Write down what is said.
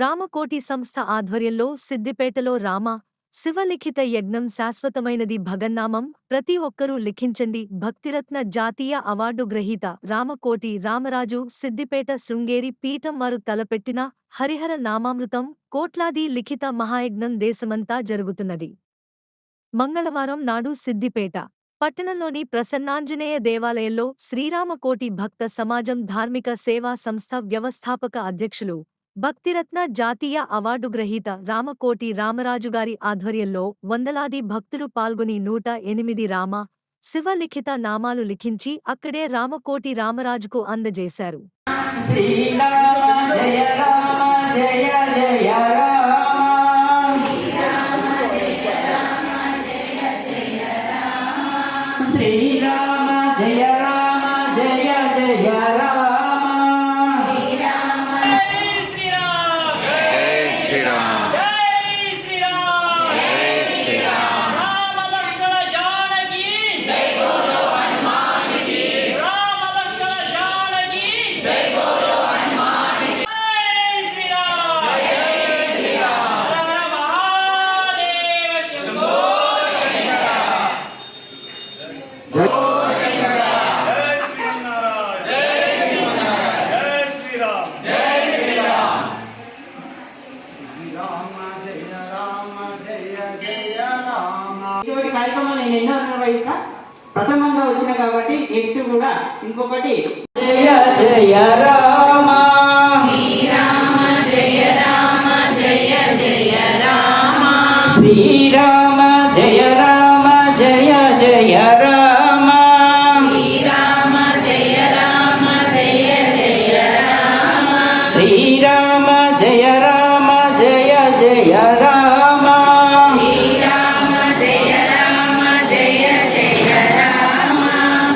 రామకోటి సంస్థ ఆధ్వర్యంలో సిద్దిపేటలో రామ శివలిఖిత యజ్ఞం శాశ్వతమైనది భగన్నామం ప్రతి ఒక్కరూ లిఖించండి. భక్తిరత్న జాతీయ అవార్డు గ్రహీత రామకోటి రామరాజు సిద్దిపేట శృంగేరి పీఠం వారు తలపెట్టిన హరిహర నామామృతం కోట్లాది లిఖిత మహాయజ్ఞం దేశమంతా జరుగుతున్నది. మంగళవారం నాడు సిద్దిపేట పట్టణంలోని ప్రసన్నాంజనేయ దేవాలయంలో శ్రీరామకోటి భక్త సమాజం ధార్మిక సేవా సంస్థ వ్యవస్థాపక అధ్యక్షులు భక్తిరత్న జాతీయ అవార్డు గ్రహీత రామకోటి రామరాజుగారి ఆధ్వర్యంలో వందలాది భక్తులు పాల్గొని నూట ఎనిమిది రామ శివలిఖిత నామాలు లిఖించి అక్కడే రామకోటి రామరాజుకు అందజేశారు. ఇటువంటి కార్యక్రమాలు నేను ఎన్నో నిర్వహిస్తా ప్రథమంగా వచ్చిన కాబట్టి నెక్స్ట్ కూడా ఇంకొకటి. జయ జయ రామ. శ్రీరామ జయ రామ